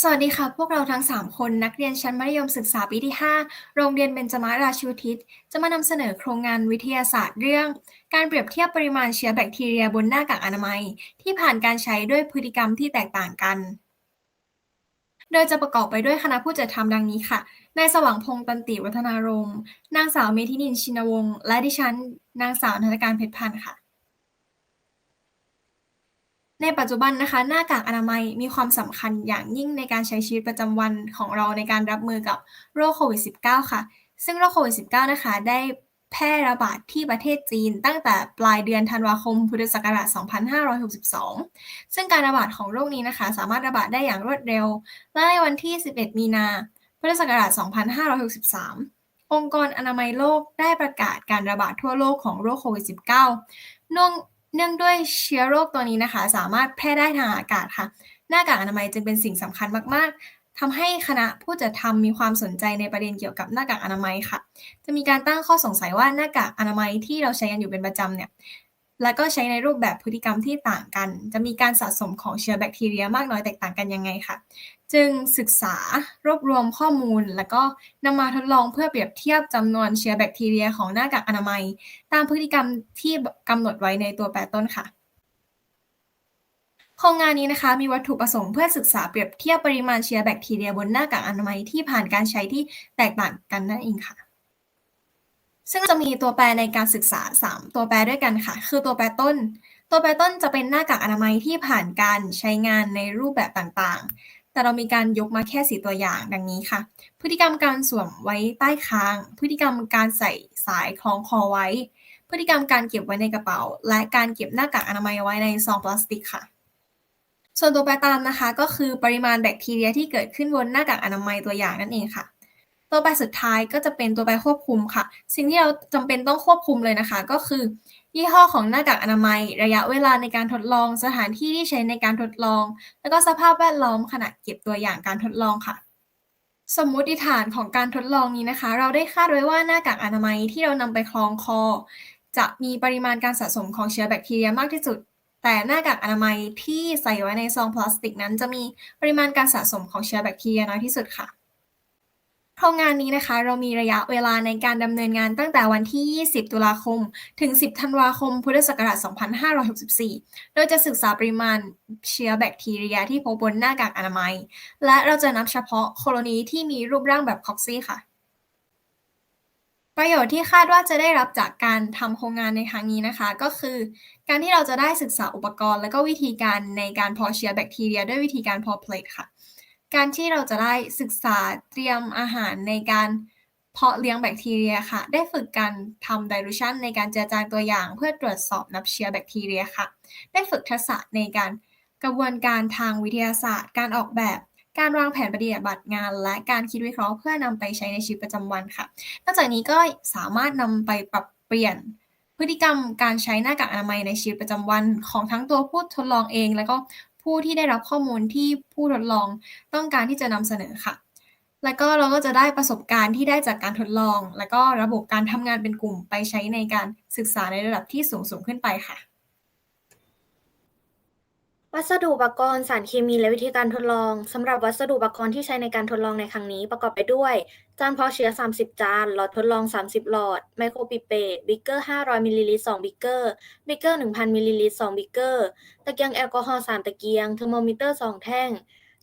สวัสดีค่ะ พวกเราทั้ง 3 คนนักเรียนชั้นมัธยมศึกษาปีที่ 5 โรงเรียนเบญจมาราชูทิศ จะมานำเสนอโครงงานวิทยาศาสตร์เรื่อง การเปรียบเทียบปริมาณเชื้อแบคทีเรียบนหน้ากากอนามัย ที่ผ่านการใช้ด้วยพฤติกรรมที่แตกต่างกัน โดยจะประกอบไปด้วยคณะผู้จัดทำดังนี้ค่ะ นายสว่างพงษ์ตันติวัฒนารมณ์นางสาวเมธินินชินวงศ์และดิฉัน นางสาวนันทการเพชรพันธ์ค่ะ ในปัจจุบันนะคะหน้ากากอนามัยมีความสำคัญอย่างยิ่งในการใช้ชีวิตประจำวันของเราในการรับมือกับโรคโควิด -19 ค่ะ ซึ่งโรคโควิด -19 นะคะ ได้แพร่ระบาดที่ประเทศจีน ตั้งแต่ปลายเดือนธันวาคมพุทธศักราช 2562 ซึ่งการระบาดของโรคนี้นะคะ สามารถระบาดได้อย่างรวดเร็ว และในวันที่ 11 มีนาพุทธศักราช 2563องค์กรอนามัยโลกได้ประกาศการระบาดทั่วโลกของโรคโควิด -19 เนื่อง เนื่องด้วยเชื้อโรคตัวนี้นะคะ สามารถแพร่ได้ทางอากาศค่ะ หน้ากากอนามัยจึงเป็นสิ่งสำคัญมากๆทำให้คณะผู้จัดทำมีความสนใจในประเด็นเกี่ยวกับหน้ากากอนามัยค่ะ จะมีการตั้งข้อสงสัยว่าหน้ากากอนามัยที่เราใช้กันอยู่เป็นประจำเนี่ย แล้วก็ใช้ในรูปแบบพฤติกรรมที่ต่างกัน จะมีการสะสมของเชื้อแบคทีเรียมากน้อยแตกต่างกันยังไงค่ะ จึงศึกษารวบรวมข้อมูล แล้วก็นำมาทดลองเพื่อเปรียบเทียบจำนวนเชื้อแบคทีเรียของหน้ากากอนามัย ตามพฤติกรรมที่กำหนดไว้ในตัวแปรต้นค่ะโครงงานนี้นะคะมีวัตถุประสงค์เพื่อศึกษาเปรียบเทียบปริมาณเชื้อแบคทีเรียบนหน้ากากอนามัยที่ผ่านการใช้ที่แตกต่างกันนั่นเองค่ะ ซึ่งจะมีตัวแปรในการศึกษา 3 ตัวแปรด้วยกันค่ะ คือตัวแปรต้น ตัวแปรต้นจะเป็นหน้ากากอนามัยที่ผ่านการใช้งานในรูปแบบต่างๆ แต่เรามีการยกมาแค่สีตัวอย่างดังนี้ค่ะ พฤติกรรมการสวมไว้ใต้คาง พฤติกรรมการใส่สายคล้องคอไว้ พฤติกรรมการเก็บไว้ในกระเป๋า และการเก็บหน้ากากอนามัยไว้ในซองพลาสติกค่ะส่วนตัวแปรตามนะคะก็คือปริมาณแบคทีเรียที่เกิดขึ้นบนหน้ากากอนามัยตัวอย่างนั่นเองค่ะ ตัวแปรสุดท้ายก็จะเป็นตัวแปรควบคุมค่ะ สิ่งที่เราจำเป็นต้องควบคุมเลยนะคะ ก็คือ ยี่ห้อของหน้ากากอนามัย ระยะเวลาในการทดลอง สถานที่ที่ใช้ในการทดลอง แล้วก็สภาพแวดล้อมขณะเก็บตัวอย่างการทดลองค่ะ สมมุติฐานของการทดลองนี้นะคะ เราได้คาดไว้ว่าหน้ากากอนามัยที่เรานำไปคล้องคอ จะมีปริมาณการสะสมของเชื้อแบคทีเรียมากที่สุดแต่หน้ากากอนามัยที่ใส่ไว้ในซองพลาสติกนั้นจะมีปริมาณการสะสมของเชื้อแบคทีเรียน้อยที่สุดค่ะ โครงงานนี้นะคะ เรามีระยะเวลาในการดำเนินงานตั้งแต่วันที่ 20 ตุลาคม ถึง 10 ธันวาคม พุทธศักราช 2564 โดยจะศึกษาปริมาณเชื้อแบคทีเรียที่พบบนหน้ากากอนามัย และเราจะนับเฉพาะโคโลนีที่มีรูปร่างแบบคอกซี่ค่ะ ประโยชน์ที่คาดว่าจะได้รับจากการทำโครงงานในครั้งนี้นะคะ ก็คือ การที่เราจะได้ศึกษาอุปกรณ์ และก็วิธีการในการเพาะเชื้อแบคทีเรีย ด้วยวิธีการเพาะเพลทค่ะ การที่เราจะได้ศึกษาเตรียมอาหารในการเพาะเลี้ยงแบคทีเรียค่ะ ได้ฝึกการทำ dilution ในการเจือจางตัวอย่าง เพื่อตรวจสอบนับเชื้อแบคทีเรียค่ะ ได้ฝึกทักษะในการกระบวนการทางวิทยาศาสตร์ การออกแบบ การวางแผนปฏิบัติงาน และการคิดวิเคราะห์เพื่อนำไปใช้ในชีวิตประจำวันค่ะ นอกจากนี้ก็สามารถนำไปปรับเปลี่ยนพฤติกรรมการใช้หน้ากากอนามัยในชีวิตประจำวันของทั้งตัวผู้ทดลองเอง แล้วก็ ผู้ที่ได้รับข้อมูลที่ผู้ทดลองต้องการที่จะนำเสนอค่ะ แล้วก็เราก็จะได้ประสบการณ์ที่ได้จากการทดลอง แล้วก็ระบบการทำงานเป็นกลุ่มไปใช้ในการศึกษาในระดับที่สูงสูงขึ้นไปค่ะ วัสดุอุปกรณ์สารเคมีและวิธีการทดลองสำหรับวัสดุอุปกรณ์ที่ใช้ในการทดลองในครั้งนี้ประกอบไปด้วย จานเพาะเชื้อ 30 จานหลอดทดลอง 30 หลอด ไมโครปิเปตบิกเกอร์ 500มิลลิลิตร2บิกเกอร์บิกเกอร์ 1,000มิลลิลิตร2บิกเกอร์ตะเกียงแอลกอฮอล์3ตะเกียงเทอร์โมมิเตอร์ 2 แท่ง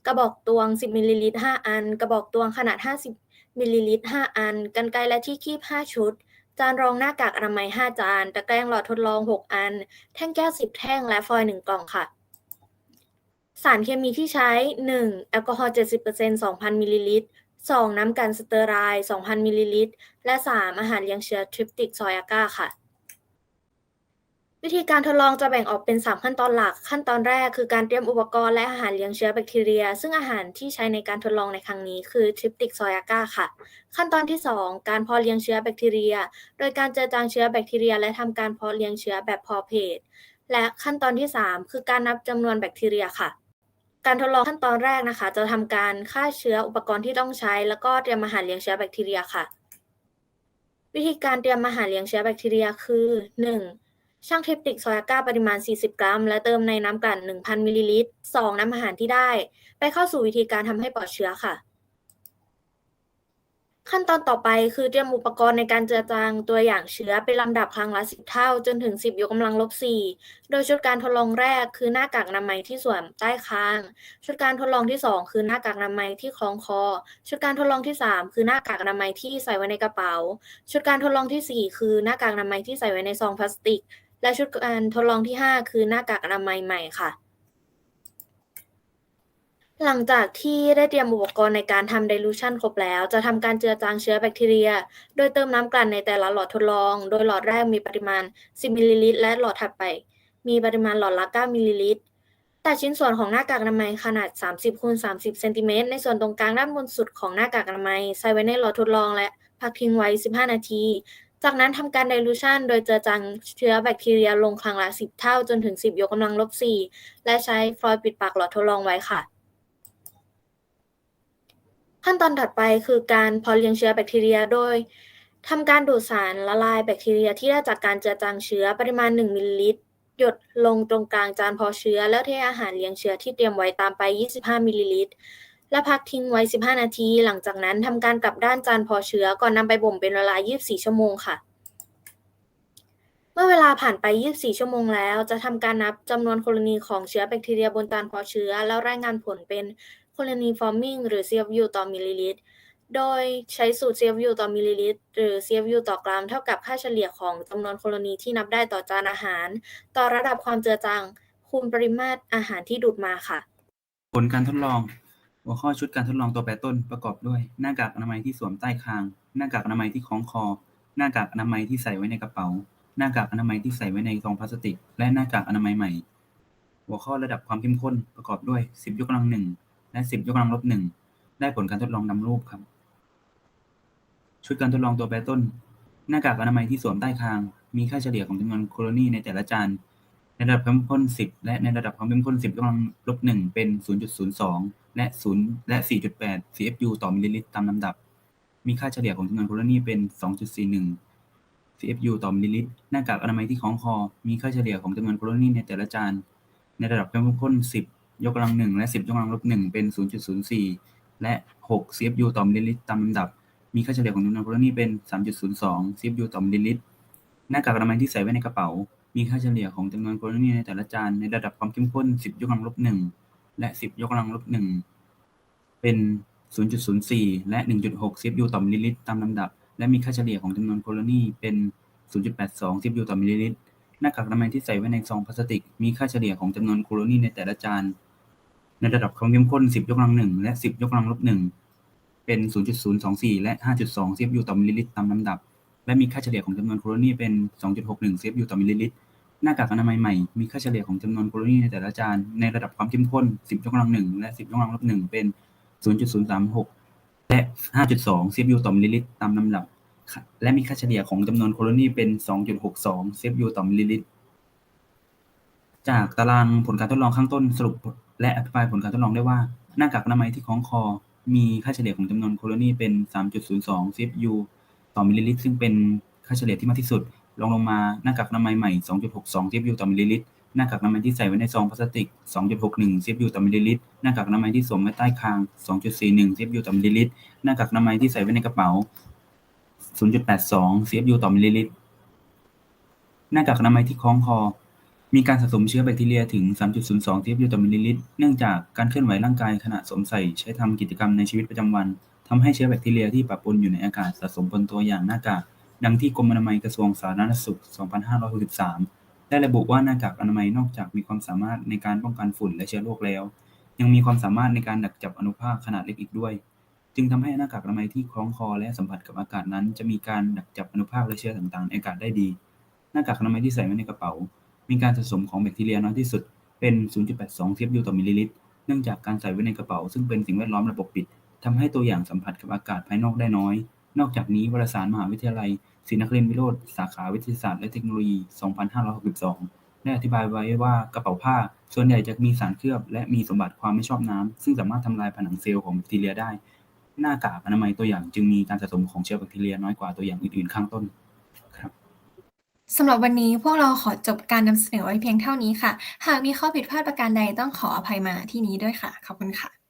กระบอกตวง 10มิลลิลิตร5อัน กระบอกตวงขนาด 50มิลลิลิตร5อันกรรไกรและที่คีบ 5 ชุดจานรองหน้ากากอนามัย 5 จาน ตะแกรงหลอดทดลอง 6 อัน แท่งแก้ว 10 แท่งและฟอยล์1กล่องค่ะ สารเคมีที่ใช้ 1. แอลกอฮอล์70% 2,000 มิลลิลิตร 2. น้ำกันสเตอไรด์2,000 มิลลิลิตร และ 3. อาหารเลี้ยงเชื้อทริปติกซอยอาก้าค่ะ วิธีการทดลองจะแบ่งออกเป็น 3 ขั้นตอนหลัก ขั้นตอนแรกคือการเตรียมอุปกรณ์และอาหารเลี้ยงเชื้อแบคทีเรีย ซึ่งอาหารที่ใช้ในการทดลองในครั้งนี้คือทริปติกซอยอาก้าค่ะ ขั้นตอนที่ 2 การเพาะเลี้ยงเชื้อแบคทีเรีย โดยการเจอจางเชื้อแบคทีเรีย และทำการเพาะเลี้ยงเชื้อแบบพอเพจและขั้นตอนที่ 3 คือการนับจำนวนแบคทีเรียค่ะ การทดลองขั้นตอนแรกนะคะ จะทำการฆ่าเชื้ออุปกรณ์ที่ต้องใช้ แล้วก็เตรียมอาหารเลี้ยงเชื้อแบคทีเรียค่ะ วิธีการเตรียมอาหารเลี้ยงเชื้อแบคทีเรียคือ 1. ช่างเทปติกโซยาก้าปริมาณ 40 กรัม และเติมในน้ำกลั่น 1,000 มิลลิลิตรซองน้ำอาหารที่ได้ ไปเข้าสู่วิธีการทำให้ปลอดเชื้อค่ะ ขั้นตอนต่อไปคือเตรียมอุปกรณ์ในการเจือจางตัวอย่างเชื้อเป็นลำดับครั้งละ10เท่า จนถึง10ยกกำลังลบ4โดยชุดการทดลองแรกคือหน้ากากอนามัยที่สวมใต้คาง ชุดการทดลองที่2คือหน้ากากอนามัยที่คล้องคอ ชุดการทดลองที่3คือหน้ากากอนามัยที่ใส่ไว้ในกระเป๋า ชุดการทดลองทีสี่4คือหน้ากากอนามัยที่ใส่ไว้ในซองพลาสติก และชุดการทดลองที่5คือหน้ากากอนามัยใหม่ค่ะ หลังจากที่ได้เตรียมอุปกรณ์ในการทำ dilution ครบแล้ว จะทำการเจือจางเชื้อแบคทีเรีย โดยเติมน้ำกลั่นในแต่ละหลอดทดลอง โดยหลอดแรกมีปริมาณ 10 มิลลิลิตร และหลอดถัดไป มีปริมาณหลอดละ 9 มิลลิลิตร แต่ชิ้นส่วนของหน้ากากอนามัยขนาด 30คูณ30เซนติเมตรในส่วนตรงกลางด้านบนสุดของหน้ากากอนามัยใส่ไว้ในหลอดทดลองและพักทิ้งไว้ 15 นาที จากนั้นทำการ dilution โดยเจือจางเชื้อแบคทีเรียลงครั้งละ 10 เท่าจนถึง 10 ยกกำลังลบ 4 และใช้ฟลอยด์ปิดปากหลอดทดลองไว้ค่ะ ขั้นตอนถัดไปคือการพาะเลี้ยงเชื้อแบคทีเรียโดยทำการดูดสารละลายแบคทีเรียที่ได้จากการเจือจางเชื้อปริมาณ 1มิลลิลิตร หยดลงตรงกลางจานพาะเชื้อ แล้วเทอาหารเลี้ยงเชื้อที่เตรียมไว้ตามไป 25มิลลิลิตร และพักทิ้งไว้ 15 นาที หลังจากนั้นทำการกลับด้านจานพาะเชื้อก่อนนำไปบ่มเป็นเวลา 24 ชั่วโมงค่ะ เมื่อเวลาผ่านไป 24 ชั่วโมงแล้ว จะทำการนับจำนวนโคลนีของเชื้อแบคทีเรียบนจานพาะเชื้อ แล้วรายงานผลเป็น โคโลนีฟอร์มิงหรือ CFU ต่อมิลลิลิตร โดยใช้สูตร CFU ต่อมิลลิลิตร หรือ CFU ต่อกรัมเท่ากับค่าเฉลี่ยของจำนวนโคโลนีที่นับได้ต่อจานอาหาร ต่อระดับความเจือจางคูณปริมาตรอาหารที่ดูดมาค่ะ ผลการทดลอง หัวข้อชุดการทดลองตัวแปรต้นประกอบด้วย หน้ากากอนามัยที่สวมใต้คาง หน้ากากอนามัยที่คล้องคอ หน้ากากอนามัยที่ใส่ไว้ในกระเป๋า หน้ากากอนามัยที่ใส่ไว้ในซองพลาสติก และหน้ากากอนามัยใหม่ หัวข้อระดับความเข้มข้นประกอบด้วย 10ยกกำลังหนึ่ง และ10ยกกำลังลบหนึ่งได้ผลการทดลองนำรูปครับ ชุดการทดลองตัวแปรต้น หน้ากากอนามัยที่สวมใต้คาง มีค่าเฉลี่ยของจำนวนโคโลนีในแต่ละจานในระดับความเข้มข้น10และในระดับความเข้มข้น10ยกกำลังลบ1เป็น0.02และ0และ4.8 CFU ต่อมิลลิลิตรตามลำดับ มีค่าเฉลี่ยของจำนวนโคโลนีเป็น2.41 CFU ต่อมิลลิลิตรหน้ากากอนามัยที่คล้องคอ มีค่าเฉลี่ยของจำนวนโคโลนีในแต่ละจานในระดับความเข้มข้น10 ยกกำลัง1และ10ยกกำลังลบ1เป็น0.04และ6 CFU ต่อมิลลิลิตรตามลำดับ มีค่าเฉลี่ยของจำนวนโคโลนีเป็น3.02 CFU ต่อมิลลิลิตรหน้ากากอนามัยที่ใส่ไว้ในกระเป๋า มีค่าเฉลี่ยของจำนวนโคโลนีในแต่ละจานในระดับความเข้มข้น10ยกกำลังลบ1และ10ยกกำลังลบ1เป็น0.04และ1.6 CFU ต่อมิลลิลิตรตามลำดับ และมีค่าเฉลี่ยของจำนวนโคโลนีเป็น0.82 CFU ต่อมิลลิลิตร หน้ากากอนามัยที่ใส่ไว้ในซองพลาสติก มีค่าเฉลี่ยของจำนวนโคโลนีในแต่ละจาน ในระดับความเข้มข้น 10 ยกกำลัง1และ 10 ยกกำลังลบ1เป็น 0.024 และ 5.2 CFU ต่อมิลลิลิตรตามลำดับ และมีค่าเฉลี่ยของจำนวนโคโลนีเป็น 2.61 CFU ต่อมิลลิลิตร หน้ากากอนามัยใหม่ มีค่าเฉลี่ยของจำนวนโคโลนีในแต่ละจานในระดับความเข้มข้น 10 ยกกำลัง1และ 10 ยกกำลังลบ1เป็น 0.036 และ 5.2 CFU ต่อมิลลิลิตรตามลำดับ และมีค่าเฉลี่ยของจำนวนโคโลนีเป็น 2.62 CFU ต่อมิลลิลิตร จากตารางผลการทดลองข้างต้นสรุป และอธิบายผลการทดลองได้ว่า หน้ากากอนามัยที่คล้องคอ มีค่าเฉลี่ยของจำนวนโคโลนีเป็น 3.02 CFU ต่อมิลลิลิตร ซึ่งเป็นค่าเฉลี่ยที่มากที่สุดรองลงมาหน้ากากอนามัยใหม่ 2.62 CFU ต่อมิลลิลิตร หน้ากากอนามัยที่ใส่ไว้ในซองพลาสติก 2.61 CFU ต่อมิลลิลิตร หน้ากากอนามัยที่สวมไว้ใต้คาง 2.41 CFU ต่อมิลลิลิตร หน้ากากอนามัยที่ใส่ไว้ในกระเป๋า 0.82 CFU ต่อมิลลิลิตร หน้ากากอนามัยที่คล้องคอ มีการสะสมเชื้อแบคทีเรียถึง 3.02 CFU ต่อมิลลิลิตร เนื่องจากการเคลื่อนไหวร่างกายขณะสวมใส่ใช้ทำกิจกรรมในชีวิตประจำวันทำให้เชื้อแบคทีเรียที่ปะปนอยู่ในอากาศสะสมบนตัวอย่างหน้ากาก ดังที่กรมอนามัยกระทรวงสาธารณสุข 2563 ได้ระบุว่าหน้ากากอนามัยนอกจากมีความสามารถในการป้องกันฝุ่นและเชื้อโรคแล้ว ยังมีความสามารถในการดักจับอนุภาคขนาดเล็กอีกด้วย จึงทำให้หน้ากากอนามัยที่คล้องคอและสัมผัสกับอากาศนั้น จะมีการดักจับอนุภาคและเชื้อต่างๆ ในอากาศได้ดี หน้ากากอนามัยที่ใส่ไว้ในกระเป๋า มีการสะสมของแบคทีเรียน้อยที่สุดเป็น 0.82 CFU ต่อมิลลิลิตร เนื่องจากการใส่ไว้ในกระเป๋า ซึ่งเป็นสิ่งแวดล้อมระบบปิดทำให้ตัวอย่างสัมผัสกับอากาศภายนอกได้น้อย นอกจากนี้วารสารมหาวิทยาลัยศรีนครินทรวิโรธสาขาวิทยาศาสตร์และเทคโนโลยี 2562ได้อธิบายไว้ว่ากระเป๋าผ้า ส่วนใหญ่จะมีสารเคลือบและมีสมบัติความไม่ชอบน้ำซึ่งสามารถทำลายผนังเซลล์ของแบคทีเรียได้ หน้ากากอนามัยตัวอย่างจึงมีการสะสมของเชื้อแบคทีเรียน้อยกว่าตัวอย่างอื่นๆข้างต้นครับสำหรับวันนี้พวกเราขอจบการนำเสนอไว้เพียงเท่านี้ค่ะ หากมีข้อผิดพลาดประการใดต้องขออภัยมาที่นี้ด้วยค่ะ ขอบคุณค่ะ